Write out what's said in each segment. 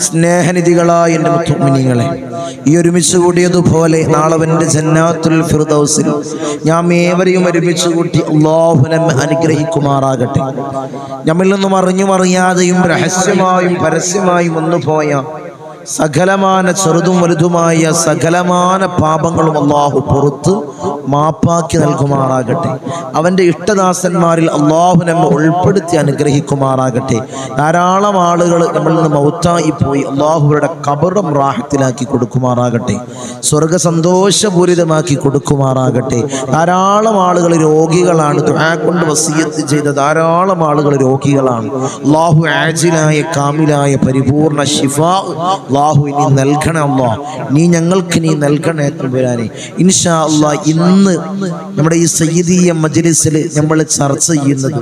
സ്നേഹനിധികളായ എന്റെ മുത്തുമിനിങ്ങളെ ഈ ഒരുമിച്ച് കൂടിയതുപോലെ നാളവന്റെ ജന്നാത്തുൽ ഫിർദൗസിൽ ഞാൻ ഏവരെയും ഒരുമിച്ച് കൂട്ടി അള്ളാഹു നമ്മെ അനുഗ്രഹിക്കുമാറാകട്ടെ. നമ്മിൽ നിന്നും അറിഞ്ഞും അറിയാതെയും രഹസ്യമായും പരസ്യമായും വന്നുപോയ സകലമാന ചെറുതും വലുതുമായ സകലമാന പാപങ്ങളും അള്ളാഹു പുറത്ത് മാപ്പാക്കി നൽകുമാറാകട്ടെ. അവന്റെ ഇഷ്ടദാസന്മാരിൽ അള്ളാഹു നമ്മെ ഉൾപ്പെടുത്തി അനുഗ്രഹിക്കുമാറാകട്ടെ. ധാരാളം ആളുകൾ നമ്മളിൽ നിന്ന് മൗത്തായി പോയി അള്ളാഹുവരുടെ കബറും റാഹത്തിലാക്കി കൊടുക്കുമാറാകട്ടെ. സ്വർഗ സന്തോഷപൂരിതമാക്കി കൊടുക്കുമാറാകട്ടെ. ധാരാളം ആളുകൾ രോഗികളാണ്. കൊണ്ട് വസീയത്ത് ചെയ്ത ധാരാളം ആളുകൾ രോഗികളാണ്. അള്ളാഹു ആജിലായ കാമിലായ പരിപൂർണ ഷിഫ അള്ളാഹു നീ നൽകണേ അല്ലാ നീ ഞങ്ങൾക്ക് നീ നൽകണേ തമ്പുരാനെ ഇൻഷാ അള്ളാ ഇന്ന് നമ്മുടെ ഈ സയ്യിദീയ മജ്ലിസിൽ നമ്മൾ ചർച്ച ചെയ്യുന്നത്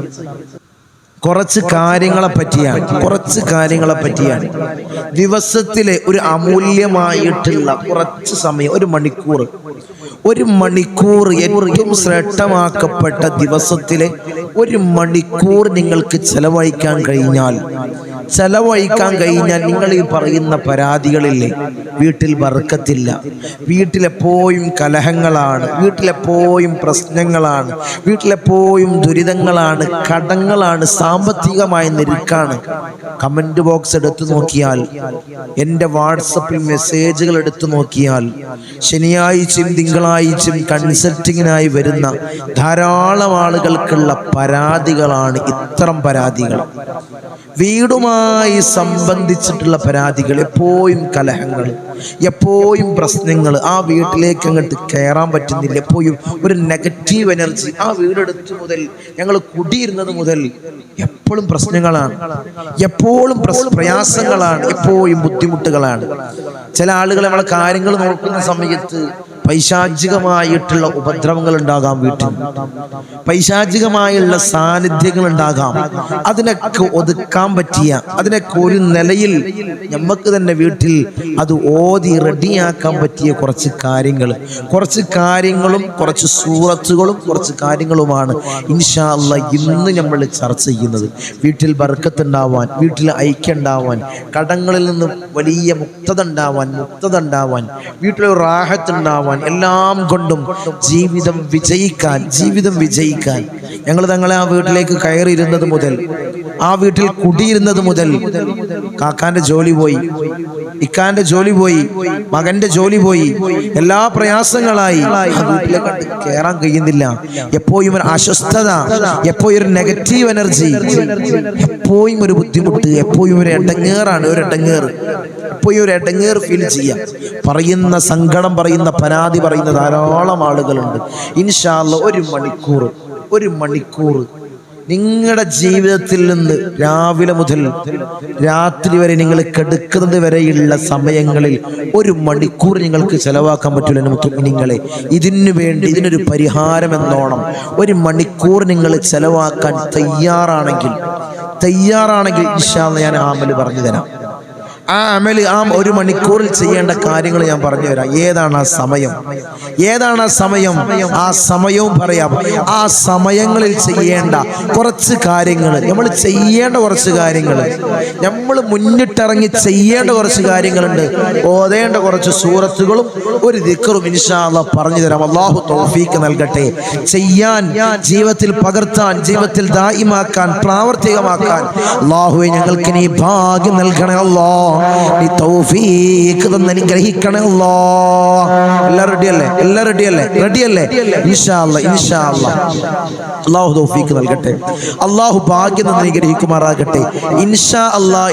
കുറച്ച് കാര്യങ്ങളെ പറ്റിയാണ്. കുറച്ച് കാര്യങ്ങളെ പറ്റിയാണ്. ദിവസത്തിലെ ഒരു അമൂല്യമായിട്ടുള്ള കുറച്ച് സമയം ഒരു മണിക്കൂർ ഒരു മണിക്കൂർ ഏറ്റവും ശ്രേഷ്ഠമാക്കപ്പെട്ട ദിവസത്തിലെ ഒരു മണിക്കൂർ നിങ്ങൾക്ക് ചെലവഴിക്കാൻ കഴിഞ്ഞാൽ ചെലവഴിക്കാൻ കഴിഞ്ഞാൽ നിങ്ങൾ ഈ പറയുന്ന പരാതികളില്ലേ? വീട്ടിൽ വറുക്കത്തില്ല വീട്ടിലെപ്പോഴും കലഹങ്ങളാണ്. വീട്ടിലെപ്പോഴും പ്രശ്നങ്ങളാണ്. വീട്ടിലെപ്പോഴും ദുരിതങ്ങളാണ്. കടങ്ങളാണ്. സാമ്പത്തികമായ നിരക്കാണ്. കമന്റ് ബോക്സ് എടുത്തു നോക്കിയാൽ എന്റെ വാട്സപ്പിൽ മെസ്സേജുകൾ എടുത്തു നോക്കിയാൽ ശനിയാഴ്ചയും തിങ്കളാഴ്ചയും കൺസൾട്ടിങ്ങിനായി വരുന്ന ധാരാളം ആളുകൾക്കുള്ള പരാതികളാണ് ഇത്തരം പരാതികൾ. വീടുമായി സംബന്ധിച്ചിട്ടുള്ള പരാതികൾ എപ്പോഴും കലഹങ്ങൾ എപ്പോഴും പ്രശ്നങ്ങൾ. ആ വീട്ടിലേക്ക് അങ്ങോട്ട് കയറാൻ പറ്റുന്നില്ല. എപ്പോഴും ഒരു നെഗറ്റീവ് എനർജി ആ വീടെടുത്ത് മുതൽ ഞങ്ങൾ കുടിയിരുന്നത് മുതൽ എപ്പോഴും പ്രശ്നങ്ങളാണ്. എപ്പോഴും പ്രയാസങ്ങളാണ്. എപ്പോഴും ബുദ്ധിമുട്ടുകളാണ്. ചില ആളുകൾ നമ്മളെ കാര്യങ്ങൾ നോക്കുന്ന സമയത്ത് പൈശാചികമായിട്ടുള്ള ഉപദ്രവങ്ങൾ ഉണ്ടാകാം വീട്ടിൽ. പൈശാചികമായുള്ള സാന്നിധ്യങ്ങൾ ഉണ്ടാകാം അതിനൊക്കെ ഒതുക്കാൻ പറ്റിയ അതിനൊക്കെ ഒരു നിലയിൽ നമുക്ക് തന്നെ വീട്ടിൽ അത് ഓതി റെഡിയാക്കാൻ പറ്റിയ കുറച്ച് കാര്യങ്ങൾ. കുറച്ച് കാര്യങ്ങളും കുറച്ച് സൂറത്തുകളും കുറച്ച് കാര്യങ്ങളുമാണ് ഇൻഷാല്ല ഇന്ന് നമ്മൾ ചർച്ച ചെയ്യുന്നത്. വീട്ടിൽ ബർക്കത്തുണ്ടാവാൻ വീട്ടിൽ ഐക്യം ഉണ്ടാവാൻ കടങ്ങളിൽ നിന്ന് വലിയ മുക്തത ഉണ്ടാവാൻ മുക്തത ഉണ്ടാവാൻ വീട്ടിലൊരു റാഹത്ത് ഉണ്ടാവാൻ എല്ലാം കൊണ്ടും ജീവിതം വിജയിക്കാൻ ജീവിതം വിജയിക്കാൻ. ഞങ്ങൾ തങ്ങളെ ആ വീട്ടിലേക്ക് കയറിയിരുന്നത് മുതൽ ആ വീട്ടിൽ കുടിയിരുന്നത് മുതൽ കാക്കാന്റെ ജോലി പോയി ഇക്കാന്റെ ജോലി പോയി മകന്റെ ജോലി പോയി. എല്ലാ പ്രയാസങ്ങളായി വീട്ടിലേക്ക് കയറാൻ കഴിയുന്നില്ല. എപ്പോഴും ഒരു അസ്വസ്ഥത എപ്പോഴും ഒരു നെഗറ്റീവ് എനർജി എപ്പോഴും ഒരു ബുദ്ധിമുട്ട് എപ്പോഴും ഒരു എട്ടങ്ങേറാണ് ഒരു എടങ്ങേറ് എപ്പോഴും ഒരു എടങ്ങേർ ഫീൽ ചെയ്യാം. പറയുന്ന സങ്കടം പറയുന്ന പരാതി പറയുന്ന ധാരാളം ആളുകളുണ്ട്. ഇൻഷാല്ല ഒരു മണിക്കൂർ ഒരു മണിക്കൂർ നിങ്ങളുടെ ജീവിതത്തിൽ നിന്ന് രാവിലെ മുതൽ രാത്രി വരെ നിങ്ങൾ കെടുക്കുന്നത് വരെയുള്ള സമയങ്ങളിൽ ഒരു മണിക്കൂർ നിങ്ങൾക്ക് ചെലവാക്കാൻ പറ്റില്ല നിങ്ങളെ. ഇതിനു വേണ്ടി ഇതിനൊരു പരിഹാരം എന്നോണം. ഒരു മണിക്കൂർ നിങ്ങൾ ചെലവാക്കാൻ തയ്യാറാണെങ്കിൽ തയ്യാറാണെങ്കിൽ ഇൻഷാല്ല ഞാൻ ആമൽ പറഞ്ഞു തരാം. ആ അമൽ ആ ഒരു മണിക്കൂറിൽ ചെയ്യേണ്ട കാര്യങ്ങൾ ഞാൻ പറഞ്ഞു തരാം. ഏതാണ് ആ സമയം? ഏതാണ് ആ സമയം? ആ സമയവും പറയാം. ആ സമയങ്ങളിൽ ചെയ്യേണ്ട കുറച്ച് കാര്യങ്ങൾ. നമ്മൾ ചെയ്യേണ്ട കുറച്ച് കാര്യങ്ങൾ. നമ്മൾ മുന്നിട്ടിറങ്ങി ചെയ്യേണ്ട കുറച്ച് കാര്യങ്ങളുണ്ട്. ഓതേണ്ട കുറച്ച് സൂറത്തുകളും ഒരു ദിക്കറും ഇൻഷാല്ല പറഞ്ഞു തരാം. അള്ളാഹു തോഫീക്ക് നൽകട്ടെ. ചെയ്യാൻ ജീവിതത്തിൽ പകർത്താൻ ജീവിതത്തിൽ ദായിമാക്കാൻ പ്രാവർത്തികമാക്കാൻ. അള്ളാഹുവെ ഞങ്ങൾക്ക് നീ ഭാഗ്യം നൽകണേ അല്ലോ. നീ തൗഫീഖ് റെഡിയല്ലേ തൗഫീഖ് നൽകട്ടെ. ഭാഗ്യം ഇൻഷാ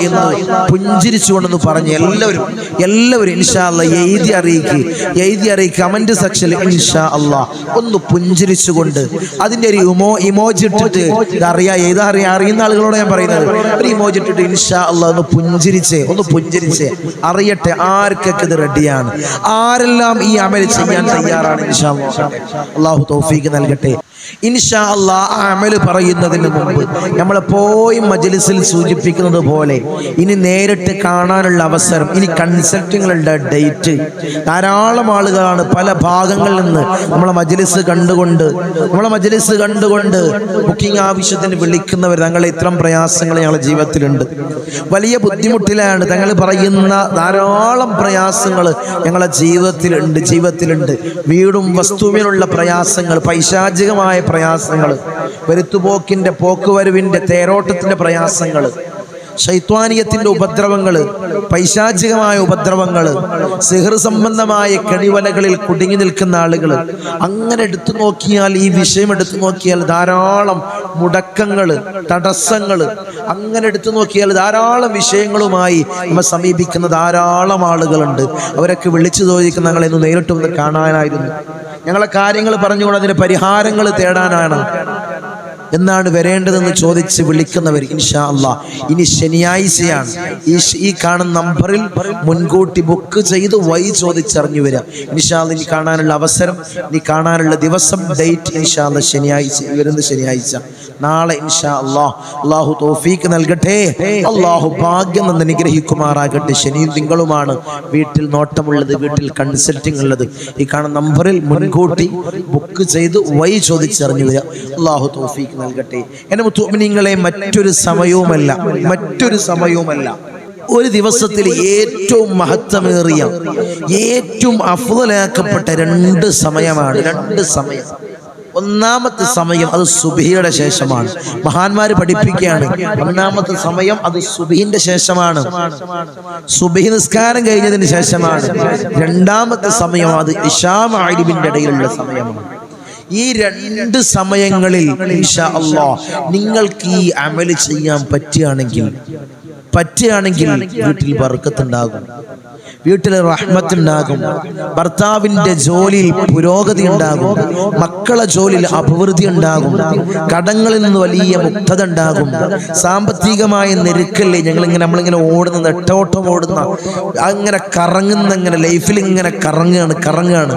എന്ന് പുഞ്ചിരിച്ചുകൊണ്ടെന്ന് പറഞ്ഞ് എല്ലാവരും എല്ലാവരും ഇൻഷാ എഴുതി അറിയിക്കുക എഴുതി അറിയിക്കുക കമന്റ് സെക്ഷനിൽ ഇൻഷാ അല്ലാ ഒന്ന് പുഞ്ചിരിച്ചുകൊണ്ട് അതിന്റെ ഒരു ഇമോ ഇമോജി ഇട്ടിട്ട് അറിയാ ഏതാ അറിയാ? അറിയുന്ന ആളുകളോട് ഞാൻ പറയുന്നത്. ഒരു ഇമോജി ഇട്ടിട്ട് ഇൻഷാ അല്ലാ ഒന്ന് പുഞ്ചിരിച്ചേ ഒന്ന് പുഞ്ചിരിച്ചേ അറിയട്ടെ ആർക്കൊക്കെ ഇത് റെഡിയാണ് ആരെല്ലാം ഈ അമൽ ചെയ്യാൻ തയ്യാറാണ്. അള്ളാഹു തൗഫീക്ക് നൽകട്ടെ ഇൻഷാ അല്ലാ അമൽ പറയുന്നതിന് മുമ്പ് നമ്മളെപ്പോഴും മജ്ലിസിൽ സൂചിപ്പിക്കുന്നത് പോലെ ഇനി നേരിട്ട് കാണാനുള്ള അവസരം ഇനി കൺസൾട്ടിങ്ങളുടെ ഡേറ്റ്. ധാരാളം ആളുകളാണ് പല ഭാഗങ്ങളിൽ നിന്ന് നമ്മളെ മജ്ലിസ് കണ്ടുകൊണ്ട് നമ്മളെ മജ്ലിസ് കണ്ടുകൊണ്ട് ബുക്കിംഗ് ആവശ്യത്തിന് വിളിക്കുന്നവർ തങ്ങളെ ഇത്തരം പ്രയാസങ്ങൾ ഞങ്ങളുടെ ജീവിതത്തിലുണ്ട്. വലിയ ബുദ്ധിമുട്ടിലാണ് തങ്ങൾ പറയുന്ന ധാരാളം പ്രയാസങ്ങൾ ഞങ്ങളുടെ ജീവിതത്തിലുണ്ട് ജീവിതത്തിലുണ്ട്. വീടും വസ്തുവിനുള്ള പ്രയാസങ്ങൾ പൈശാചികമായ പ്രയാസങ്ങൾ വരുത്തുപോക്കിന്റെ പോക്കുവരവിന്റെ തേരോട്ടത്തിന്റെ പ്രയാസങ്ങൾ ശൈത്വാനിയത്തിന്റെ ഉപദ്രവങ്ങൾ പൈശാചികമായ ഉപദ്രവങ്ങൾ സിഹർ സംബന്ധമായ കെണിവലകളിൽ കുടുങ്ങി നിൽക്കുന്ന ആളുകൾ അങ്ങനെ എടുത്തു നോക്കിയാൽ ഈ വിഷയം എടുത്തു നോക്കിയാൽ ധാരാളം മുടക്കങ്ങൾ തടസ്സങ്ങൾ അങ്ങനെ എടുത്തു നോക്കിയാൽ ധാരാളം വിഷയങ്ങളുമായി നമ്മൾ സമീപിക്കുന്ന ധാരാളം ആളുകളുണ്ട്. അവരൊക്കെ വിളിച്ചു ചോദിക്കുന്ന ഒന്ന് നേരിട്ട് ഒന്ന് കാണാനായിരുന്നു. ഞങ്ങളെ കാര്യങ്ങൾ പറഞ്ഞുകൊണ്ട് അതിന് പരിഹാരങ്ങൾ തേടാനാണ്. എന്നാണ് വരേണ്ടതെന്ന് ചോദിച്ച് വിളിക്കുന്നവർ ഇൻഷാ അള്ളാ ഇനി ശനിയാഴ്ചയാണ്. ഈ ഈ കാണുന്ന നമ്പറിൽ മുൻകൂട്ടി ബുക്ക് ചെയ്ത് വൈ ചോദിച്ചറിഞ്ഞു വരിക ഇൻഷാ അള്ളാ ഇനി കാണാനുള്ള അവസരം ഇനി കാണാനുള്ള ദിവസം ഡേറ്റ് ഇൻഷാ അള്ളാ ശനിയാഴ്ച വരുന്ന ശനിയാഴ്ച. നാളെ ഇൻഷാ അല്ലാ. അള്ളാഹു തോഫീക്ക് നൽകട്ടെ. അള്ളാഹു ഭാഗ്യം നിന്ന് അനുഗ്രഹിക്കുമാറാകട്ടെ. ശനിയും തിങ്കളുമാണ്. വീട്ടിൽ നോട്ടമുള്ളത് വീട്ടിൽ കൺസൾട്ടിംഗ് ഉള്ളത് ഈ കാണുന്ന നമ്പറിൽ മുൻകൂട്ടി ബുക്ക് ചെയ്ത് വൈ ചോദിച്ചറിഞ്ഞു വരിക അള്ളാഹു തോഫീക്ക് നൽകട്ടെ. എന്റെ മുത്തുമിനിങ്ങളെ മറ്റൊരു സമയവുമല്ല മറ്റൊരു സമയവുമല്ല. ഒരു ദിവസത്തിൽ ഏറ്റവും മഹത്വമേറിയ ഏറ്റവും അഫുതലാക്കപ്പെട്ട രണ്ട് സമയമാണ് രണ്ട് സമയം. ഒന്നാമത്തെ സമയം അത് സുബിയുടെ ശേഷമാണ്. മഹാന്മാര് പഠിപ്പിക്കുകയാണ് ഒന്നാമത്തെ സമയം അത് സുബിഹിന്റെ ശേഷമാണ്. സുബിഹി നിസ്കാരം കഴിഞ്ഞതിന് ശേഷമാണ്. രണ്ടാമത്തെ സമയം അത് ഇഷാം ആരിബിന്റെ ഇടയിലുള്ള സമയമാണ്. ഈ രണ്ട് സമയങ്ങളിൽ നിങ്ങൾക്ക് ഈ അമൽ ചെയ്യാൻ പറ്റുകയാണെങ്കിൽ പറ്റുകയാണെങ്കിൽ വീട്ടിൽ വർക്കത്തുണ്ടാകും വീട്ടിൽ റഹ്മത്തുണ്ടാകും. ഭർത്താവിന്റെ ജോലിയിൽ പുരോഗതി ഉണ്ടാകും മക്കളെ ജോലിയിൽ അഭിവൃദ്ധി ഉണ്ടാകും കടങ്ങളിൽ നിന്ന് വലിയ മുക്തത ഉണ്ടാകും സാമ്പത്തികമായ നെരുക്കല്ലേ ഞങ്ങൾ ഇങ്ങനെ നമ്മളിങ്ങനെ ഓടുന്ന. നെട്ടോട്ടം ഓടുന്ന. അങ്ങനെ കറങ്ങുന്ന ഇങ്ങനെ ലൈഫിൽ ഇങ്ങനെ കറങ്ങുകയാണ് കറങ്ങുകയാണ്.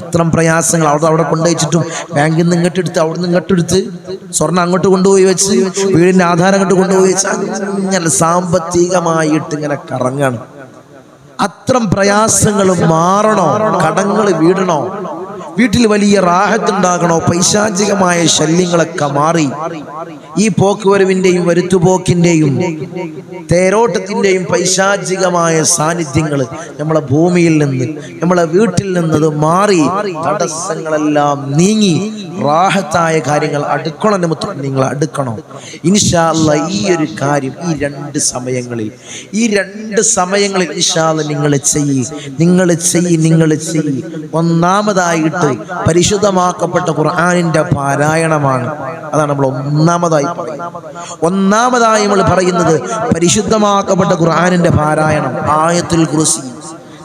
അത്രം പ്രയാസങ്ങൾ അവിടെ അവിടെ കൊണ്ടുവച്ചിട്ടും ബാങ്കിൽ നിന്ന് ഇങ്ങോട്ട് എടുത്ത് അവിടെ നിന്ന് ഇങ്ങോട്ട് എടുത്ത് സ്വർണം അങ്ങോട്ട് കൊണ്ടുപോയി വെച്ച് വീടിന്റെ ആധാരം അങ്ങോട്ട് കൊണ്ടുപോയി വെച്ച് അങ്ങനെ സാമ്പത്തികമായിട്ട് ഇങ്ങനെ കറങ്ങണം. അത്രം പ്രയാസങ്ങൾ മാറണോ? കടങ്ങൾ വീടണോ? വീട്ടിൽ വലിയ റാഹത്തുണ്ടാകണോ? പൈശാചികമായ ശല്യങ്ങളൊക്കെ മാറി. ഈ പോക്കുവരവിന്റെയും വരുത്തുപോക്കിന്റെയും തേരോട്ടത്തിന്റെയും പൈശാചികമായ സാന്നിധ്യങ്ങൾ നമ്മളെ ഭൂമിയിൽ നിന്ന് നമ്മളെ വീട്ടിൽ നിന്നത് മാറി. തടസ്സങ്ങളെല്ലാം നീങ്ങി റാഹത്തായ കാര്യങ്ങൾ അടുക്കണ നമുക്ക് നിങ്ങൾ അടുക്കണം. ഇൻഷാല്ല ഈ ഒരു കാര്യം ഈ രണ്ട് സമയങ്ങളിൽ ഈ രണ്ട് സമയങ്ങളിൽ ഇൻഷാല്ല നിങ്ങൾ ചെയ്യ് നിങ്ങൾ ചെയ്യ് നിങ്ങൾ ചെയ്യ്. ഒന്നാമതായിട്ട് പരിശുദ്ധമാക്കപ്പെട്ട ഖുർആനിന്റെ പാരായണമാണ്. അതാണ് നമ്മൾ ഒന്നാമതായി ഒന്നാമതായി നമ്മൾ പറയുന്നത് പരിശുദ്ധമാക്കപ്പെട്ട ഖുർആനിന്റെ പാരായണം ആയത്തിൽ കുറിച്ച്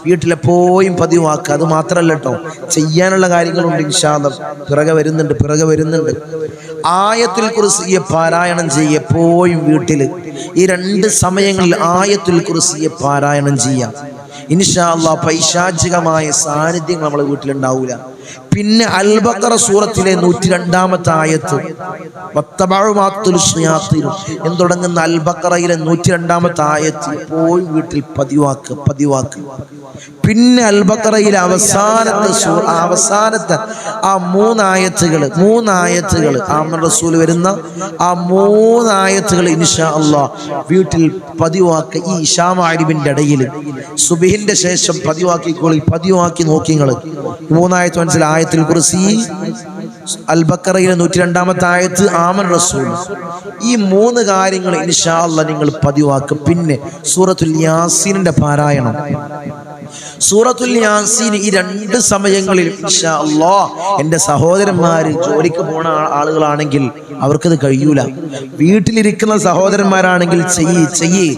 വീട്ടിലെപ്പോഴും പതിവാക്കുക. അത് മാത്രമല്ല കേട്ടോ ചെയ്യാനുള്ള കാര്യങ്ങളുണ്ട് ഇൻഷാദം പിറകെ വരുന്നുണ്ട് പിറകെ വരുന്നുണ്ട്. ആയത്തിൽ കുറിസിയെ പാരായണം ചെയ്യുക എപ്പോഴും വീട്ടിൽ ഈ രണ്ട് സമയങ്ങളിൽ ആയത്തിൽ കുറിസിയെ പാരായണം ചെയ്യാം. ഇൻഷാ അല്ലാ പൈശാചികമായ സാന്നിധ്യം നമ്മളെ വീട്ടിലുണ്ടാവൂല. പിന്നെ അൽബക്കറ സൂറത്തിലെ നൂറ്റി രണ്ടാമത്തെ ആയത്ത്. വത്തബഅഉമാത്തുൽ ശയാത്തീൻ എന്ന് തുടങ്ങുന്ന അൽബക്കറയിലെ നൂറ്റി രണ്ടാമത്തെ ആയത്ത് പോയി വീട്ടിൽ പതിവാക്ക് പതിവാക്ക്. പിന്നെ അൽബക്കറയിലെ അവസാനത്തെ അവസാനത്തെ ആ മൂന്നായത്തുകൾ മൂന്നായത്തുകൾ ആമൻ റസൂൽ വരുന്ന ആ മൂന്നായത്തുകൾ ഇൻഷാ അല്ലാ വീട്ടിൽ പതിവാക്ക് ഈ ഇഷാമാരിബിന്റെ ഇടയിൽ. സുബിഹിന്റെ ശേഷം പതിവാക്കിക്കോളി പതിവാക്കി നോക്കി നിങ്ങൾ മൂന്നായത്ത് മനസ്സിലായി ആയത്തിൽ കുറിച്ച് അൽബക്കറയിലെ നൂറ്റി രണ്ടാമത്തെ ആയത്ത് ആമൻ റസൂൽ. ഈ മൂന്ന് കാര്യങ്ങൾ ഇൻഷാല്ല നിങ്ങൾ പതിവാക്കും. പിന്നെ സൂറത്തുൽ യാസീനിന്റെ പാരായണം. സൂറത്തുൽ യാസീൻ ഈ രണ്ട് സമയങ്ങളിൽ ഇൻഷാ എന്റെ സഹോദരന്മാര് ജോലിക്ക് പോണ ആളുകളാണെങ്കിൽ അവർക്കത് കഴിയൂല. വീട്ടിലിരിക്കുന്ന സഹോദരന്മാരാണെങ്കിൽ ചെയ്യ് ചെയ്യേ.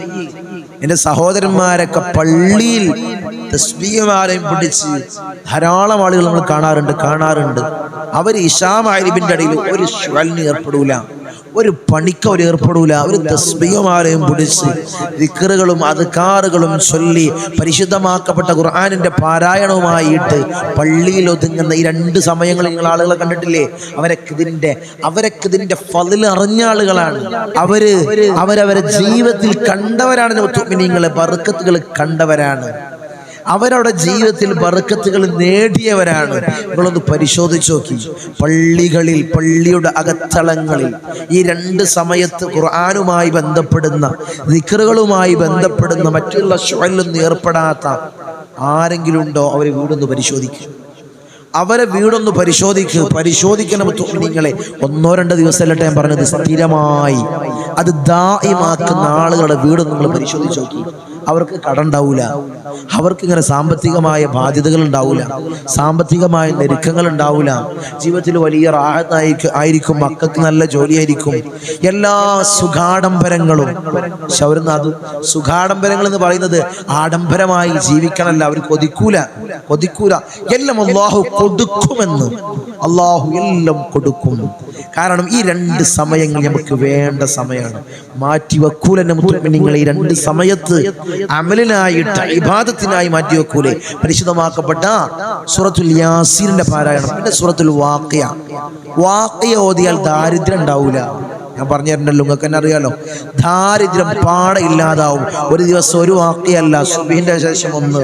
എന്റെ സഹോദരന്മാരൊക്കെ പള്ളിയിൽ തസ്ബീഹമാരെയും പിടിച്ച് ധാരാളം ആളുകൾ നമ്മൾ കാണാറുണ്ട് കാണാറുണ്ട്. അവർ ഇഷാമാരിബിന്റെ ഇടയിൽ ഒരു ഷ്വലിന് ഏർപ്പെടൂല ഒരു പണിക്ക് അവർ ഏർപ്പെടൂല. അവർ തസ്ബീഹമാലയും പിടിച്ച് ദിക്കറുകളും അതുകാറുകളും ചൊല്ലി പരിശുദ്ധമാക്കപ്പെട്ട ഖുർആാനിന്റെ പാരായണവുമായിട്ട് പള്ളിയിൽ ഒതുങ്ങുന്ന ഈ രണ്ട് സമയങ്ങളിൽ നിങ്ങൾ ആളുകളെ കണ്ടിട്ടില്ലേ? അവരൊക്കെ ഇതിന്റെ അവരൊക്കെ ഇതിന്റെ ഫതിൽ അറിഞ്ഞ ആളുകളാണ്. അവർ അവരവരെ ജീവിതത്തിൽ കണ്ടവരാണ്. നിങ്ങളെ ബർക്കത്തുകൾ കണ്ടവരാണ്. അവരവിടെ ജീവിതത്തിൽ ബർക്കത്തുകൾ നേടിയവരാണ്. നിങ്ങളൊന്ന് പരിശോധിച്ചു നോക്കി. പള്ളികളിൽ പള്ളിയുടെ അകത്തളങ്ങളിൽ ഈ രണ്ട് സമയത്ത് ഖുർആാനുമായി ബന്ധപ്പെടുന്ന ദിക്കറുകളുമായി ബന്ധപ്പെടുന്ന മറ്റുള്ള ഷുവലൊന്നും ഏർപ്പെടാത്ത ആരെങ്കിലും ഉണ്ടോ അവരെ വീടൊന്ന് പരിശോധിക്കും. അവരെ വീടൊന്ന് പരിശോധിക്കുക പരിശോധിക്കണം നിങ്ങളെ ഒന്നോ രണ്ടോ ദിവസമല്ലട്ടെ ഞാൻ പറഞ്ഞത്. സ്ഥിരമായി. അത് ദായിമാക്കുന്ന ആളുകളുടെ വീട് നിങ്ങൾ പരിശോധിച്ച് നോക്കി. അവർക്ക് കട ഉണ്ടാവൂല. അവർക്ക് ഇങ്ങനെ സാമ്പത്തികമായ ബാധ്യതകൾ ഉണ്ടാവൂല. സാമ്പത്തികമായ ഞെരുക്കങ്ങൾ ഉണ്ടാവൂല. ജീവിതത്തിൽ വലിയ റാഹത്തായിരിക്കും ആയിരിക്കും. മക്കൾക്ക് നല്ല ജോലിയായിരിക്കും. എല്ലാ സുഖാഡംബരങ്ങളും. അത് സുഖാഡംബരങ്ങൾ എന്ന് പറയുന്നത് ആഡംബരമായി ജീവിക്കണമല്ല. അവർ കൊതിക്കൂല. കൊതിക്കൂല. എല്ലാം അള്ളാഹു കൊടുക്കുമെന്ന്. അള്ളാഹു എല്ലാം കൊടുക്കും. കാരണം ഈ രണ്ട് സമയങ്ങൾ നമുക്ക് വേണ്ട സമയമാണ്. മാറ്റി വെക്കൂല നിങ്ങൾ ഈ രണ്ട് സമയത്ത് അമലിനായിട്ട് ഇബാദത്തിനായി മാറ്റി വെക്കൂലെ പരിശുദ്ധമാക്കപ്പെട്ട സൂറത്തുൽ യാസീറിന്റെ പാരായണം പിന്നെ സൂറത്തുൽ വാക്കയ വാക്കയ ഓതിയാൽ ദാരിദ്ര്യം ഉണ്ടാവൂല. ഞാൻ പറഞ്ഞു തരണ്ടല്ലോ നിങ്ങൾക്ക് തന്നെ അറിയാലോ. ദാരിദ്ര്യം പാടെ ഇല്ലാതാവും. ഒരു ദിവസം ഒരു വാക്കയല്ല സുബിന്റെ ശേഷം ഒന്ന്.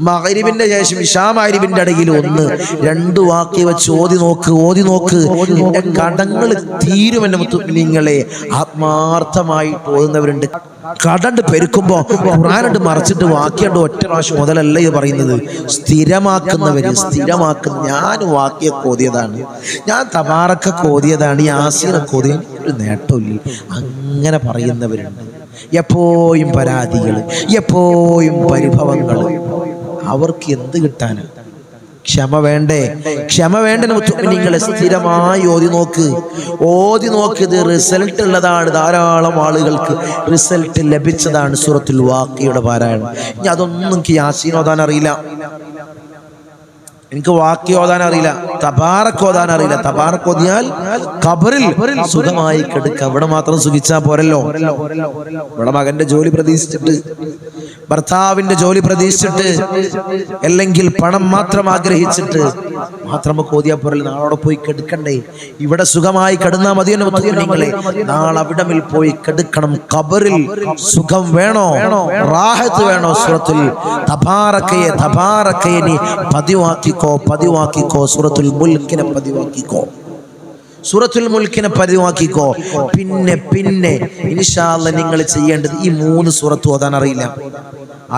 മകരിബിന്റെ ശേഷം ഇഷാമാരിബിന്റെ ഇടയിൽ ഒന്ന്. രണ്ട് വാക്കി വെച്ച് ഓതി നോക്ക് ഓതി നോക്ക്. നിന്റെ കടങ്ങൾ തീരുമെന്നെ മുത്തുനിങ്ങളെ ആത്മാർത്ഥമായിട്ട് ഓതുന്നവരുണ്ട്. കടണ്ട് പെരുക്കുമ്പോ ഖുറാനുണ്ട് മറച്ചിട്ട് വാക്കിയുണ്ട് ഒറ്റ പ്രാവശ്യം മുതലല്ല ഇത് പറയുന്നത്. സ്ഥിരമാക്കുന്നവര് സ്ഥിരമാക്കുന്ന ഞാൻ വാക്യ കോതിയതാണ് ഞാൻ തബാറൊക്കെ കോതിയതാണ് ആസീനൊക്കെ കോതിയ ഒരു നേട്ടമില്ല അങ്ങനെ പറയുന്നവരുണ്ട്. എപ്പോഴും പരാതികൾ എപ്പോഴും പരിഭവങ്ങൾ അവർക്ക് എന്ത് കിട്ടാനാ? ക്ഷമ വേണ്ടേ? ക്ഷമ വേണ്ട നിങ്ങളെ സ്ഥിരമായി ഓതി നോക്ക്. ഓതി നോക്കിയത് റിസൾട്ട് ഉള്ളതാണ് ധാരാളം ആളുകൾക്ക്. റിസൾട്ട് ലഭിച്ചതാണ് സൂറത്തുൽ വാക്കിയുടെ പാരായണം. ഇനി അതൊന്നും യാസീൻ അറിയില്ല. എനിക്ക് വാക്കി ഓതാൻ അറിയില്ല. തബാറക്ക് ഓതാൻ അറിയില്ല. തബാറക്ക് ഓതിയാൽ കബറിൽ സുഖമായി കിടക്കുക. ഇവിടെ മാത്രം സുഖിച്ചാ പോരല്ലോ. ഇവിടെ മകന്റെ ജോലി പ്രതീക്ഷിച്ചിട്ട് ഭർത്താവിന്റെ ജോലി പ്രതീക്ഷിച്ചിട്ട് അല്ലെങ്കിൽ പണം മാത്രം ആഗ്രഹിച്ചിട്ട് മാത്രം കോതിയാ പോരല്ലോ. നാളെ പോയി കെടുക്കണ്ടേ. ഇവിടെ സുഖമായി കെടുന്നാ മതി നിങ്ങളെ. നാളെ അവിടമിൽ പോയി കെടുക്കണം. കബറിൽ സുഖം വേണോ? റാഹത്ത് വേണോ? സുറത്തിൽ തപാറക്കയെ തപാറക്കയെ നീ പതിവാക്കിക്കോ പതിവാക്കിക്കോ? സൂറത്തുൽ മുൽക്കിനെ പതിവാക്കിക്കോ? സൂറത്തുൽ മുൽക്കിനെ പതിവാക്കിക്കോ? പിന്നെ പിന്നെ ഇൻഷാല്ല നിങ്ങൾ ചെയ്യേണ്ടത് ഈ മൂന്ന് സൂറത്ത് ഓതാൻ അറിയില്ല.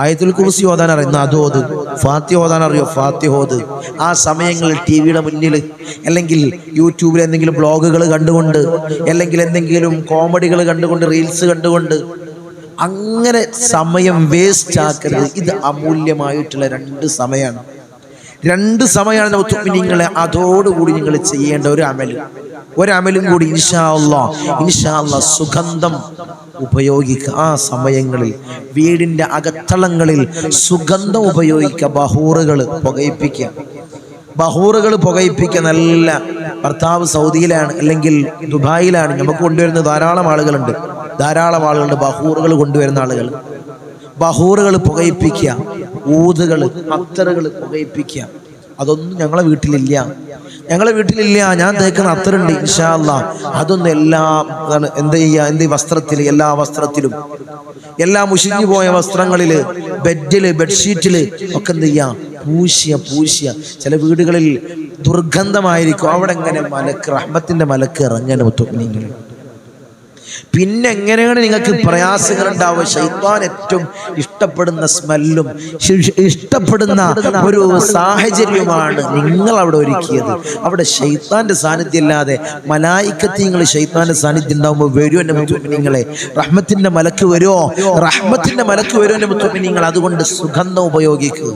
ആയത്തുൽ കുറിസി ഓതാൻ അറിയുന്ന അത് ഓത് ഫാത്തി ഓതാൻ അറിയോ? ഫാത്തി ഓത്. ആ സമയങ്ങളിൽ ടി വിയുടെ മുന്നിൽ അല്ലെങ്കിൽ യൂട്യൂബിൽ എന്തെങ്കിലും ബ്ലോഗുകൾ കണ്ടുകൊണ്ട് അല്ലെങ്കിൽ എന്തെങ്കിലും കോമഡികൾ കണ്ടുകൊണ്ട് റീൽസ് കണ്ടുകൊണ്ട് അങ്ങനെ സമയം വേസ്റ്റ് ആക്കരുത്. ഇത് അമൂല്യമായിട്ടുള്ള രണ്ട് സമയമാണ്. രണ്ട് സമയമാണ് നിങ്ങളെ അതോടുകൂടി നിങ്ങൾ ചെയ്യേണ്ട ഒരു അമൽ ഒരമലും കൂടി ഇൻഷാല്ല ഇൻഷാല്ല സുഗന്ധം ഉപയോഗിക്കുക. ആ സമയങ്ങളിൽ വീടിന്റെ അകത്തളങ്ങളിൽ സുഗന്ധം ഉപയോഗിക്കുക. ബഹൂറുകൾ പുകയിപ്പിക്കുക. ബഹൂറുകൾ പുകയിപ്പിക്കുക നല്ല ഭർത്താവ് സൗദിയിലാണ് അല്ലെങ്കിൽ ദുബായിലാണ്. നമുക്ക് കൊണ്ടുവരുന്ന ധാരാളം ആളുകളുണ്ട്. ധാരാളം ആളുകളുണ്ട് ബഹൂറുകൾ കൊണ്ടുവരുന്ന ആളുകൾ. ബഹൂറുകൾ പുകയിപ്പിക്കുക ഊതുകൾ അത്തറുകൾ പുകയിപ്പിക്കുക. അതൊന്നും ഞങ്ങളെ വീട്ടിലില്ല. ഞങ്ങളെ വീട്ടിലില്ല. ഞാൻ തേക്കുന്ന അത്തറുണ്ട് ഇൻഷാല്ല അതൊന്നും എല്ലാ എന്ത് ചെയ്യുക? എന്ത് വസ്ത്രത്തിൽ എല്ലാ വസ്ത്രത്തിലും. എല്ലാ മുഷിഞ്ഞു പോയ വസ്ത്രങ്ങളിൽ ബെഡിൽ ബെഡ്ഷീറ്റിൽ ഒക്കെ എന്ത് ചെയ്യാ പൂശിയ പൂശിയ. ചില വീടുകളിൽ ദുർഗന്ധമായിരിക്കും. അവിടെ എങ്ങനെ മലക്ക് റഹ്മത്തിന്റെ മലക്ക് ഇറങ്ങാൻ ഒത്തുനിങ്ങളും പിന്നെ എങ്ങനെയാണ് നിങ്ങൾക്ക് പ്രയാസങ്ങൾ ഉണ്ടാവുക ശൈത്താൻ ഏറ്റവും ഇഷ്ടപ്പെടുന്ന സ്മെല്ലും ഇഷ്ടപ്പെടുന്ന ഒരു സാഹചര്യവുമാണ് നിങ്ങൾ അവിടെ ഒരുക്കിയത്. അവിടെ ശൈത്താന്റെ സാന്നിധ്യം ഇല്ലാതെ മലായിക്കത്തി നിങ്ങൾ ശൈത്താന്റെ സാന്നിധ്യം ഉണ്ടാകുമ്പോൾ വരുമോ മുത്തുമ്പി നിങ്ങളെ? റഹ്മത്തിന്റെ മലക്ക് വരുമോ റഹ്മത്തിന്റെ മലക്ക് വരുമോ എന്റെ നിങ്ങൾ അതുകൊണ്ട് സുഗന്ധം ഉപയോഗിക്കൂ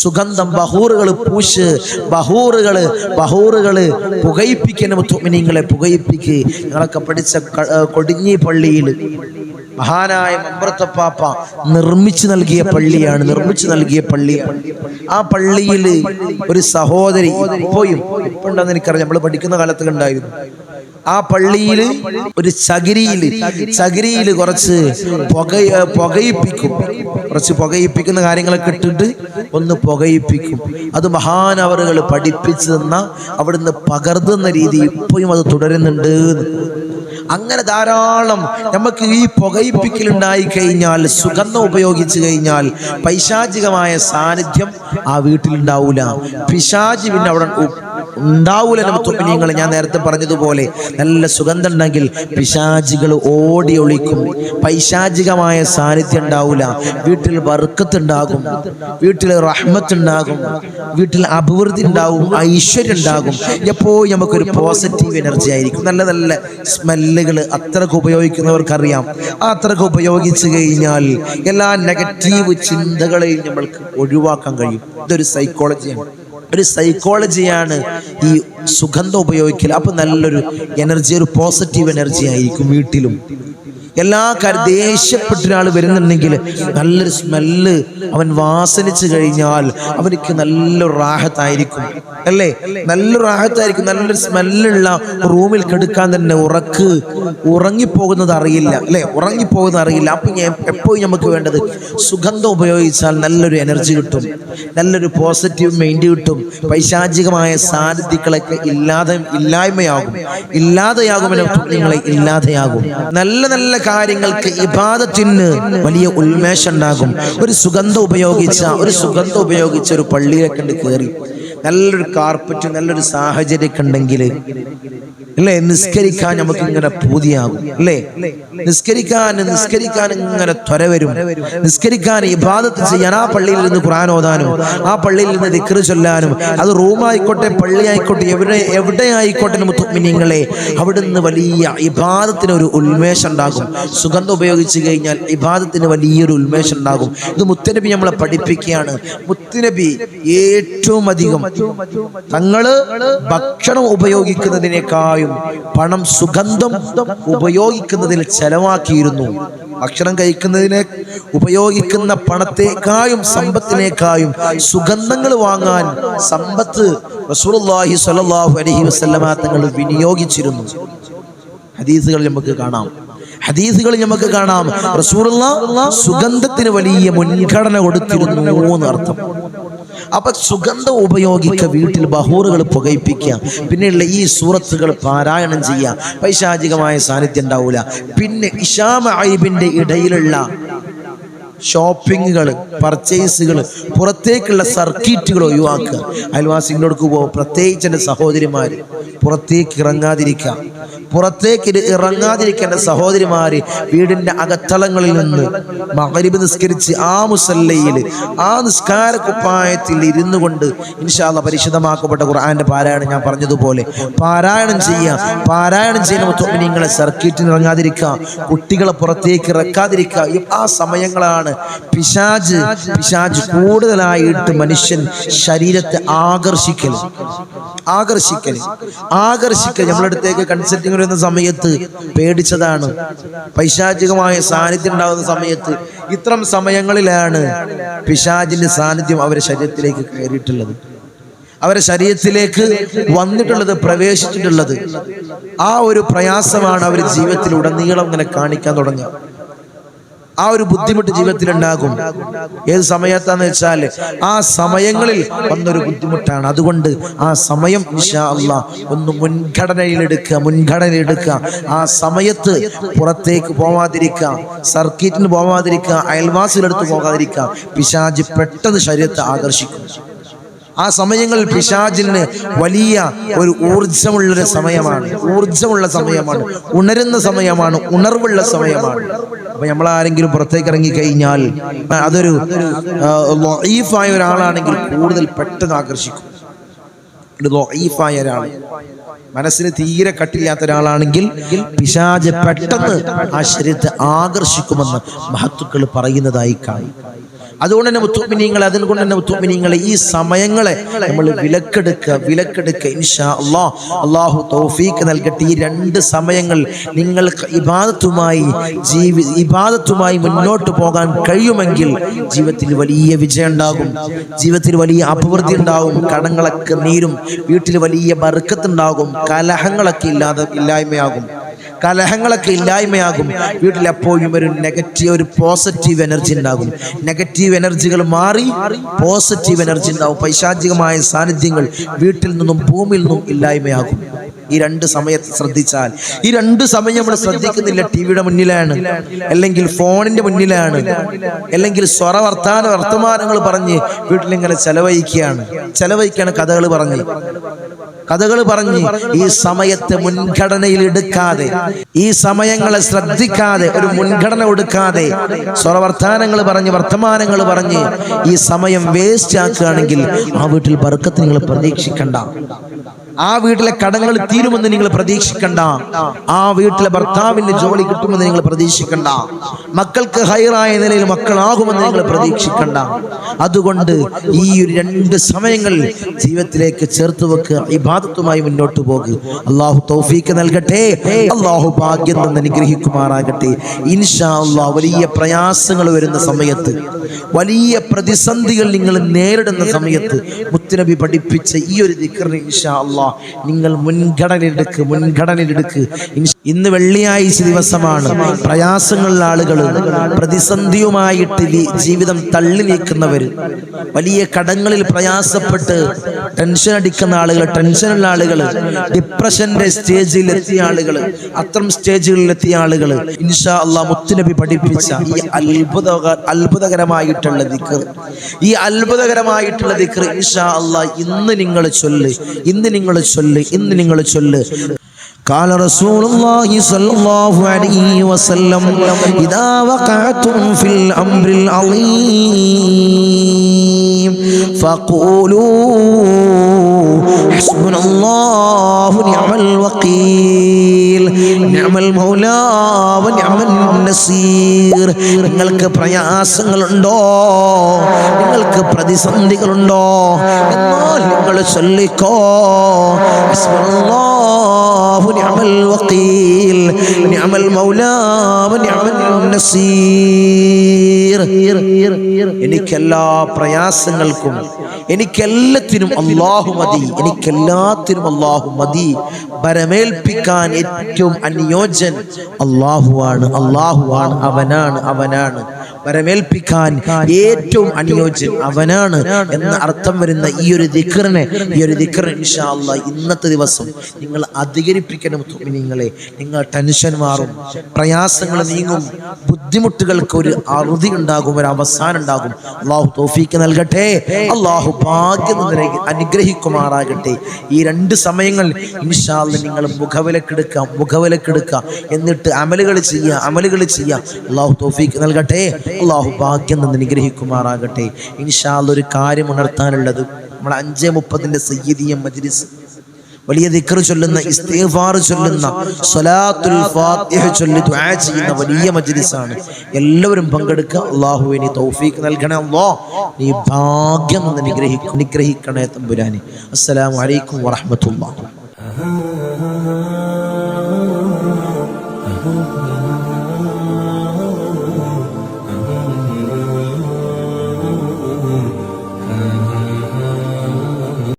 സുഗന്ധം ബഹൂറുകൾ പൂശ് ബഹൂറുകൾ ബഹൂറുകൾ പുകയിപ്പിക്കുന്ന മുത്തുമിനിങ്ങളെ പുകയിപ്പിക്ക്. ഞങ്ങളൊക്കെ പഠിച്ച കൊടിഞ്ഞി പള്ളിയിൽ. മഹാനായ മമ്പ്രത്തപ്പാപ്പ നിർമ്മിച്ചു നൽകിയ പള്ളിയാണ് നിർമ്മിച്ചു നൽകിയ പള്ളി. ആ പള്ളിയിൽ ഒരു സഹോദരി ഇപ്പോഴും ഇപ്പൊ ഉണ്ടെന്ന് എനിക്കറിയാം. നമ്മൾ പഠിക്കുന്ന കാലത്ത് ഉണ്ടായിരുന്നു ആ പള്ളിയിൽ ഒരു ചകിരിയിൽ ചകിരിയിൽ കുറച്ച് പുക പുകയിപ്പിക്കും. കുറച്ച് പുകയിപ്പിക്കുന്ന കാര്യങ്ങളൊക്കെ ഇട്ടിട്ട് ഒന്ന് പുകയിപ്പിക്കും. അത് മഹാനവറുകൾ പഠിപ്പിച്ചു തന്ന അവിടുന്ന് പകർത്തുന്ന രീതി ഇപ്പോഴും അത് തുടരുന്നുണ്ട്. അങ്ങനെ ധാരാളം നമുക്ക് ഈ പുകയിപ്പിക്കലുണ്ടായി കഴിഞ്ഞാൽ സുഗന്ധം ഉപയോഗിച്ച് കഴിഞ്ഞാൽ പൈശാചികമായ സാന്നിധ്യം ആ വീട്ടിലുണ്ടാവൂല. പിശാചി പിന്നെ അവിടെ ഉണ്ടാവൂല നിങ്ങൾ ഞാൻ നേരത്തെ പറഞ്ഞതുപോലെ നല്ല സുഗന്ധം ഉണ്ടെങ്കിൽ പിശാചികൾ ഓടി ഒളിക്കും. പൈശാചികമായ സാന്നിധ്യം ഉണ്ടാവൂല. വീട്ടിൽ വർക്കത്ത് ഉണ്ടാകും വീട്ടിൽ റഹ്മത്ത് ഉണ്ടാകും വീട്ടിൽ അഭിവൃദ്ധി ഉണ്ടാവും. ഐശ്വര്യം ഉണ്ടാകും. എപ്പോഴും നമുക്കൊരു പോസിറ്റീവ് എനർജി ആയിരിക്കും. നല്ല നല്ല സ്മെല്ലുകൾ അത്രയ്ക്ക് ഉപയോഗിക്കുന്നവർക്കറിയാം. ആ അത്രയ്ക്ക് ഉപയോഗിച്ചു കഴിഞ്ഞാൽ എല്ലാ നെഗറ്റീവ് ചിന്തകളെയും നമ്മൾക്ക് ഒഴിവാക്കാൻ കഴിയും. ഇതൊരു സൈക്കോളജിയാണ് ഒരു സൈക്കോളജിയാണ് ഈ സുഗന്ധം ഉപയോഗിക്കൽ. അപ്പൊ നല്ലൊരു എനർജി ഒരു പോസിറ്റീവ് എനർജി ആയിരിക്കും വീട്ടിലും. എല്ലാ കാര്യം ദേഷ്യപ്പെട്ട ഒരാൾ വരുന്നുണ്ടെങ്കിൽ നല്ലൊരു സ്മെല്ല് അവൻ വാസനിച്ചു കഴിഞ്ഞാൽ അവനിക്ക് നല്ലൊരു റാഹത്തായിരിക്കും. അല്ലേ? നല്ലൊരു റാഹത്തായിരിക്കും. നല്ലൊരു സ്മെല്ലുള്ള റൂമിൽ കെടുക്കാൻ തന്നെ ഉറക്ക് ഉറങ്ങിപ്പോകുന്നത് അറിയില്ല. അല്ലേ? ഉറങ്ങിപ്പോകുന്നത് അറിയില്ല. അപ്പൊ എപ്പോഴും നമുക്ക് വേണ്ടത് സുഗന്ധം ഉപയോഗിച്ചാൽ നല്ലൊരു എനർജി കിട്ടും. നല്ലൊരു പോസിറ്റീവ് മൈൻഡ് കിട്ടും. പൈശാചികമായ സാന്നിധ്യങ്ങളൊക്കെ ഇല്ലാതെ ഇല്ലായ്മയാകും. ഇല്ലാതെയാകും നിങ്ങളെ ഇല്ലാതെയാകും. നല്ല നല്ല കാര്യങ്ങൾക്ക് ഇബാദത്തിന് വലിയ ഉന്മേഷം ഉണ്ടാകും. ഒരു സുഗന്ധം ഉപയോഗിച്ച ഒരു സുഗന്ധം ഉപയോഗിച്ച ഒരു പള്ളിയിലേക്ക് കയറി നല്ലൊരു കാർപ്പറ്റ് നല്ലൊരു സാഹചര്യമൊക്കെ ഉണ്ടെങ്കിൽ അല്ലേ? നിസ്കരിക്കാൻ നമുക്ക് ഇങ്ങനെ പൂതിയാകും അല്ലേ? നിസ്കരിക്കാൻ നിസ്കരിക്കാൻ ഇങ്ങനെ ത്വര വരും. നിസ്കരിക്കാൻ ഇബാദത്ത് ചെയ്യാൻ ആ പള്ളിയിൽ നിന്ന് ഖുർആൻ ഓതാനും ആ പള്ളിയിൽ നിന്ന് ദിക്ർ ചൊല്ലാനും അത് റൂമായിക്കോട്ടെ പള്ളി ആയിക്കോട്ടെ എവിടെ എവിടെ ആയിക്കോട്ടെ മുത്തുമിനിങ്ങളെ അവിടുന്ന് വലിയ ഇബാദത്തിന് ഒരു ഉന്മേഷം ഉണ്ടാകും. സുഗന്ധം ഉപയോഗിച്ച് കഴിഞ്ഞാൽ ഇബാദത്തിന് വലിയൊരു ഉന്മേഷം ഉണ്ടാകും. ഇത് മുത്തനബി നമ്മളെ പഠിപ്പിക്കുകയാണ്. മുത്തനബി ഏറ്റവും അധികം തങ്ങൾ ഭക്ഷണം ഉപയോഗിക്കുന്നതിനേക്കാളും പണം സുഗന്ധം ഉപയോഗിക്കുന്നതിൽ ചെലവാക്കിയിരുന്നു. ഭക്ഷണം കഴിക്കുന്നതിനെ ഉപയോഗിക്കുന്ന പണത്തേക്കായും സമ്പത്തിനേക്കായും സുഗന്ധങ്ങൾ വാങ്ങാൻ സമ്പത്ത് റസൂലുള്ളാഹി സ്വല്ലല്ലാഹു അലൈഹി വസല്ലമ തങ്ങൾ വിനിയോഗിച്ചിരുന്നു. ഹദീസുകൾ നമുക്ക് കാണാം. ഹദീസുകൾ നമുക്ക് കാണാം. റസൂലുള്ള സുഗന്ധത്തിന് വലിയ മുൻഗണന കൊടുത്തിരുന്നു എന്നർത്ഥം അപ്പൊ സുഗന്ധം ഉപയോഗിക്കുക വീട്ടിൽ ബഹൂറുകൾ പുകയിപ്പിക്കുക പിന്നെയുള്ള ഈ സൂറത്തുകൾ പാരായണം ചെയ്യുക പൈശാചികമായ സാന്നിധ്യം ഉണ്ടാവൂല. പിന്നെ ഇഷാമ അയിബിന്റെ ഇടയിലുള്ള ഷോപ്പിങ്ങുകൾ പർച്ചേസുകൾ പുറത്തേക്കുള്ള സർക്കിറ്റുകൾ ഒഴിവാക്കുക. അയൽവാസികളോടൊക്കെ പോകും പ്രത്യേകിച്ച് എന്റെ സഹോദരിമാർ പുറത്തേക്ക് ഇറങ്ങാതിരിക്കാം പുറത്തേക്ക് ഇറങ്ങാതിരിക്കേണ്ട സഹോദരിമാര് വീടിന്റെ അകത്തളങ്ങളിൽ നിന്ന് മകരിബ് നിസ്കരിച്ച് ആ മുസല്ലയിൽ ആ നിസ്കാര കുപ്പായത്തിൽ ഇരുന്നു കൊണ്ട് ഇൻഷാല്ല പരിശുദ്ധമാക്കപ്പെട്ട ഖുർആാന്റെ പാരായണം ഞാൻ പറഞ്ഞതുപോലെ പാരായണം ചെയ്യാം പാരായണം ചെയ്യുന്ന നിങ്ങളെ സർക്കിറ്റിന് ഇറങ്ങാതിരിക്കാം കുട്ടികളെ പുറത്തേക്ക് ഇറക്കാതിരിക്കുക. ആ സമയങ്ങളാണ് പിശാജ് പിശാജ് കൂടുതലായിട്ട് മനുഷ്യൻ ശരീരത്തെ ആകർഷിക്കൽ. ആകർഷിക്കൽ. ആകർഷിക്കൽ നമ്മളടുത്തേക്ക് കൺസൾട്ടിങ് വരുന്ന സമയത്ത് പേടിച്ചതാണ്. പൈശാചികമായ സാന്നിധ്യം ഉണ്ടാകുന്ന സമയത്ത് ഇത്തരം സമയങ്ങളിലാണ് പിശാചിന്റെ സാന്നിധ്യം അവരെ ശരീരത്തിലേക്ക് കയറിയിട്ടുള്ളത്. അവരെ ശരീരത്തിലേക്ക് വന്നിട്ടുള്ളത് പ്രവേശിച്ചിട്ടുള്ളത്. ആ ഒരു പ്രയാസമാണ് അവർ ജീവിതത്തിൽ ഉടനീളം ഇങ്ങനെ കാണിക്കാൻ തുടങ്ങുക. ആ ഒരു ബുദ്ധിമുട്ട് ജീവിതത്തിൽ ഉണ്ടാകും ഏത് സമയത്താന്ന് വെച്ചാൽ ആ സമയങ്ങളിൽ വന്നൊരു ബുദ്ധിമുട്ടാണ്. അതുകൊണ്ട് ആ സമയം അള്ളാ ഒന്ന് മുൻഗണനയിലെടുക്കുക മുൻഗണനയിലെടുക്കുക ആ സമയത്ത് പുറത്തേക്ക് പോവാതിരിക്കുക സർക്കിറ്റിന് പോവാതിരിക്കുക അയൽവാസികളെടുത്ത് പോകാതിരിക്കുക. പിശാജ് പെട്ടെന്ന് ശരീരത്തെ ആകർഷിക്കും. ആ സമയങ്ങൾ പിശാചിന് വലിയ ഒരു ഊർജമുള്ളൊരു സമയമാണ്. ഊർജമുള്ള സമയമാണ്. ഉണരുന്ന സമയമാണ്. ഉണർവുള്ള സമയമാണ്. അപ്പൊ നമ്മൾ ആരെങ്കിലും പുറത്തേക്ക് ഇറങ്ങി കഴിഞ്ഞാൽ അതൊരു ലൈഫായ ഒരാളാണെങ്കിൽ കൂടുതൽ പെട്ടെന്ന് ആകർഷിക്കും. ഒരു ഒരാൾ മനസ്സിന് തീരെ കട്ടില്ലാത്ത ഒരാളാണെങ്കിൽ പിശാജ് പെട്ടെന്ന് ആ ശരീരത്തെ ആകർഷിക്കുമെന്ന് മഹത്തുക്കൾ പറയുന്നതായി കാണും. അതുകൊണ്ട് തന്നെ മുത്തുമിനിങ്ങളെ അതുകൊണ്ട് തന്നെ മുത്തുമിനിങ്ങളെ ഈ സമയങ്ങളെ നമ്മൾ വിലക്കെടുക്കുക വിലക്കെടുക്കുക ഇൻഷാ അള്ളാ അള്ളാഹു തൗഫീക്ക് നൽകട്ടെ. ഈ രണ്ട് സമയങ്ങൾ നിങ്ങൾക്ക് ഇബാദത്തുമായി ജീവി ഇബാദത്തുമായി മുന്നോട്ട് പോകാൻ കഴിയുമെങ്കിൽ ജീവിതത്തിൽ വലിയ വിജയം ഉണ്ടാകും. ജീവിതത്തിൽ വലിയ അഭിവൃദ്ധി ഉണ്ടാകും. കടങ്ങളൊക്കെ നീരും വീട്ടിൽ വലിയ ബർക്കത്തുണ്ടാകും കലഹങ്ങളൊക്കെ ഇല്ലാതെ ഇല്ലായ്മയാകും. കലഹങ്ങളൊക്കെ ഇല്ലായ്മയാകും. വീട്ടിൽ എപ്പോഴും ഒരു നെഗറ്റീവ് ഒരു പോസിറ്റീവ് എനർജി ഉണ്ടാകും. നെഗറ്റീവ് എനർജികൾ മാറി പോസിറ്റീവ് എനർജി ഉണ്ടാകും പൈശാചികമായ സാന്നിധ്യങ്ങൾ വീട്ടിൽ നിന്നും ഭൂമിയിൽ നിന്നും ഇല്ലായ്മയാകും. ഈ രണ്ട് സമയത്ത് ശ്രദ്ധിച്ചാൽ ഈ രണ്ട് സമയം നമ്മൾ ശ്രദ്ധിക്കുന്നില്ല ടി വിയുടെ മുന്നിലാണ് അല്ലെങ്കിൽ ഫോണിന്റെ മുന്നിലാണ് അല്ലെങ്കിൽ സ്വറ വർത്താന വർത്തമാനങ്ങൾ പറഞ്ഞ് വീട്ടിലിങ്ങനെ ചെലവഴിക്കുകയാണ്. ചെലവഴിക്കുകയാണ് കഥകൾ പറഞ്ഞ്. കഥകൾ പറഞ്ഞ് ഈ സമയത്തെ മുൻഘടനയിൽ എടുക്കാതെ ഈ സമയങ്ങളെ ശ്രദ്ധിക്കാതെ ഒരു മുൻഘടന എടുക്കാതെ സ്വറവർത്താനങ്ങൾ പറഞ്ഞ് വർത്തമാനങ്ങൾ പറഞ്ഞ് ഈ സമയം വേസ്റ്റ് ആക്കുകയാണെങ്കിൽ ആ വീട്ടിൽ ബർക്കത്ത് നിങ്ങൾ പ്രതീക്ഷിക്കണ്ട. ആ വീട്ടിലെ കടങ്ങൾ തീരുമെന്ന് നിങ്ങൾ പ്രതീക്ഷിക്കണ്ട. ആ വീട്ടിലെ ഭർത്താവിന്റെ ജോലി കിട്ടുമെന്ന് നിങ്ങൾ പ്രതീക്ഷിക്കണ്ട. മക്കൾക്ക് ഹൈറായ നിലയിൽ മക്കളാകുമെന്ന് നിങ്ങൾ പ്രതീക്ഷിക്കണ്ട. അതുകൊണ്ട് ഈ ഒരു രണ്ട് സമയങ്ങൾ ജീവിതത്തിലേക്ക് ചേർത്ത് വെക്കുക ഇബാദത്തുമായി മുന്നോട്ട് പോകുക. അള്ളാഹു തൗഫീക്ക് നൽകട്ടെ. അള്ളാഹു ഭാഗ്യം തന്നെ അനുഗ്രഹിക്കുമാറാകട്ടെ. ഇൻഷാ അള്ളാഹ് വലിയ പ്രയാസങ്ങൾ വരുന്ന സമയത്ത് വലിയ പ്രതിസന്ധികൾ നിങ്ങൾ നേരിടുന്ന സമയത്ത് മുത്തുനബി പഠിപ്പിച്ച ഈ ഒരു ദിക്കറിന് ഇൻഷാ അള്ളാഹ് നിങ്ങൾ മുൻഗണനയെടുക്ക് എടുക്ക് ഇന്ന് വെള്ളിയാഴ്ച ദിവസമാണ്. പ്രയാസങ്ങളുള്ള ആളുകൾ പ്രതിസന്ധിയുമായിട്ട് ജീവിതം തള്ളി നീക്കുന്നവർ വലിയ കടങ്ങളിൽ പ്രയാസപ്പെട്ട് ടെൻഷൻ അടിക്കുന്ന ആളുകൾ ടെൻഷനുള്ള ആളുകൾ ഡിപ്രഷന്റെ സ്റ്റേജിൽ എത്തിയ ആളുകൾ അത്തരം സ്റ്റേജുകളിൽ എത്തിയ ആളുകൾ ഇൻഷാ അള്ളാഹ് മുത്തുനബി പഠിപ്പിച്ച ഈ അത്ഭുത അത്ഭുതകരമായിട്ടുള്ള ദിക്കർ ഈ അത്ഭുതകരമായിട്ടുള്ള ദിക്കർ ഇൻഷാ അള്ളാഹ് ഇന്ന് നിങ്ങൾ ചൊല്ല് ഇന്ന് നിങ്ങൾ ചൊല്ല് ഇന്ന് നിങ്ങൾ ചൊല്ല് قال رسول الله صلى الله عليه وسلم إذا وقعتم في الأمر العظيم فقولوا حسبنا الله نعم الوكيل نعم المولى ونعم النصير നിങ്ങൾക്ക് പ്രയാസങ്ങളുണ്ടോ നിങ്ങൾക്ക് പ്രതിസന്ധികളുണ്ടോ എന്നാൽ നിങ്ങൾ ചൊല്ലിക്കോ ഹസ്ബുനല്ലാഹു നിഅമൽ വക്കീൽ നിഅമൽ മൗലാ വനിഅമൽ നസീർ എനിക്കെല്ലാ പ്രയാസങ്ങൾക്കും എനിക്കെല്ലാത്തിനും അള്ളാഹു മതി. എനിക്കെല്ലാത്തിനും അള്ളാഹു മതി. ഭരമേൽപ്പിക്കാൻ ഏറ്റവും അനുയോജ്യൻ അള്ളാഹുവാണ് അള്ളാഹുവാണ് അവനാണ്. അവനാണ്. വരമേൽപ്പിക്കാൻ ഏറ്റവും അനുയോജ്യൻ അവനാണ് എന്ന അർത്ഥം വരുന്ന ഈ ഒരു ദിക്കറിനെ ഈ ഒരു ദിക്കർ ഇൻഷാ അല്ലാഹ് ഇന്നത്തെ ദിവസം നിങ്ങൾ അധികരിപ്പിക്കണം നിങ്ങളെ നിങ്ങൾ ടെൻഷൻ മാറും പ്രയാസങ്ങൾ നീങ്ങും ബുദ്ധിമുട്ടുകൾക്ക് ഒരു അറുതി ഉണ്ടാകും ഒരു അവസാനം ഉണ്ടാകും. അള്ളാഹു തോഫീക്ക് നൽകട്ടെ. അള്ളാഹു ഭാഗ്യം അനുഗ്രഹിക്കുമാറാകട്ടെ. ഈ രണ്ട് സമയങ്ങൾ ഇൻഷാല്ല നിങ്ങൾ മുഖവിലക്കെടുക്കുക മുഖവിലക്കെടുക്കുക. എന്നിട്ട് അമലുകൾ ചെയ്യുക അമലുകൾ ചെയ്യുക. അള്ളാഹു തോഫീക്ക് നൽകട്ടെ. അള്ളാഹു ഭാഗ്യം നിന്ന് അനുഗ്രഹിക്കുമാറാകട്ടെ. ഇൻഷാ അല്ലാഹ് ഒരു കാര്യം ഉണർത്താനുള്ളത് നമ്മൾ അഞ്ചേ മുപ്പതിന്റെ സയ്യിദിയ മജ്ലിസ്. വലിയ ദിക്കർ ചൊല്ലുന്ന ഇസ്തീഫാർ ചൊല്ലുന്ന സ്വലാത്തുൽ ഫാത്തിഹ ചൊല്ലി ദുആ ചെയ്യുന്ന വലിയ മജ്ലിസാണ്. എല്ലാവരും പങ്കെടുക്കുക. അള്ളാഹുവിന് തൗഫീഖ് നൽകണേ അല്ലാഹ് നീ ഭാഗ്യം നിന്ന് അനുഗ്രഹിക്കും അനുഗ്രഹിക്കണേ തമ്പുരാനെ. അസ്സലാമു അലൈക്കും വറഹ്മത്തുള്ളാഹി.